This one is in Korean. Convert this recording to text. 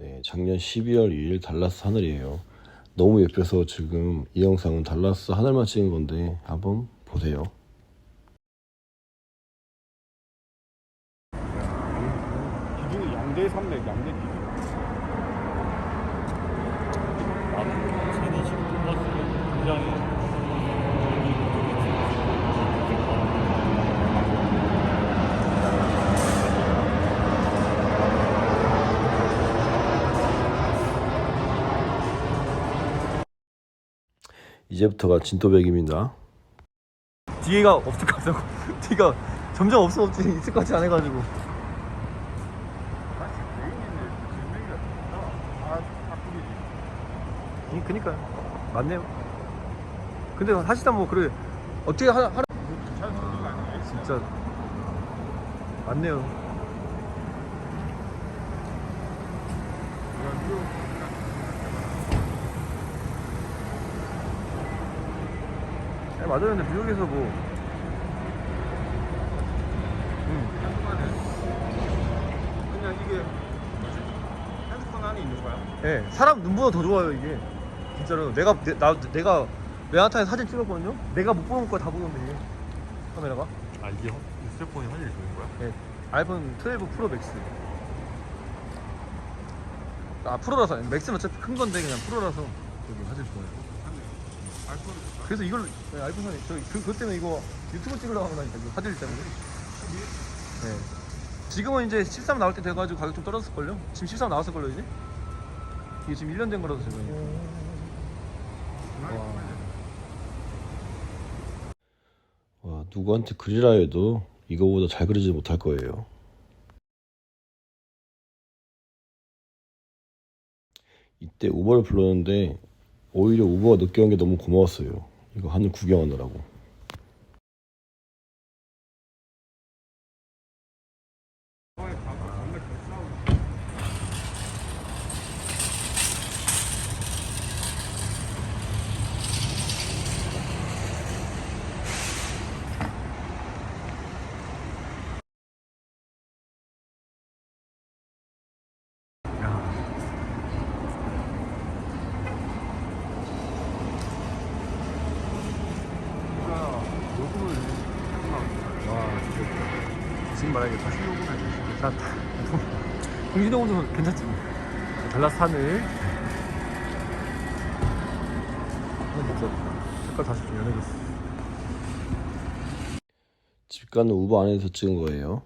네, 작년 12월 2일 달라스 하늘이에요. 너무 예뻐서 지금 이 영상은 달라스 하늘만 찍은 건데 한번 보세요. 양대 산맥 양대 기둥 나는 세네 시간 동안 굉장히 이제부터가 진또백입니다. 뒤에가 없을 것 같다고. 뒤가 점점 없어 없지 있을 것 같지 않아 가지고. 사투리지 그니까 맞네요. 근데 사실상 뭐 그래 어떻게 하, 아니에요 진짜. 맞네요 네, 맞아요 근데 미국에서 뭐. 음, 그냥 이게 뭐지? 핸드폰 안에 있는 거야? 예, 사람 눈보다 더 좋아요 이게. 진짜로. 내가 내, 나 내가 맨하탄에 사진 찍었거든요? 내가 못 보는 거다 보는데 이게. 카메라가? 아 이게 허- 이 휴대폰이 화질이 좋은 거야? 예, 아이폰 12 프로 맥스. 아 프로라서 맥스는 어차피 큰 건데 그냥 프로라서 여기 사진 좋아요 그래서 이걸 네, 사진 저 그, 그것 때문에 이거 유튜브 찍으려고 거니까 이거 사진 때문에 네. 지금은 이제 13 나올 때 돼가지고 가격 좀 떨어졌을걸요? 지금 13 나왔을걸요 이제? 이게 지금 1년 된 거라서 지금 와, 누구한테 그리라 해도 이거보다 잘 그리지 못할 거예요. 이때 우버를 불렀는데 오히려 우버가 늦게 온 게 너무 고마웠어요. 이거 하늘 구경하느라고. 진짜. 지금 말하겠다. 다 공진호도 괜찮지? 뭐. 달라스 아, 진짜 색깔 다시 좀 연해졌어. 집 가는 우버 안에서 찍은 거예요.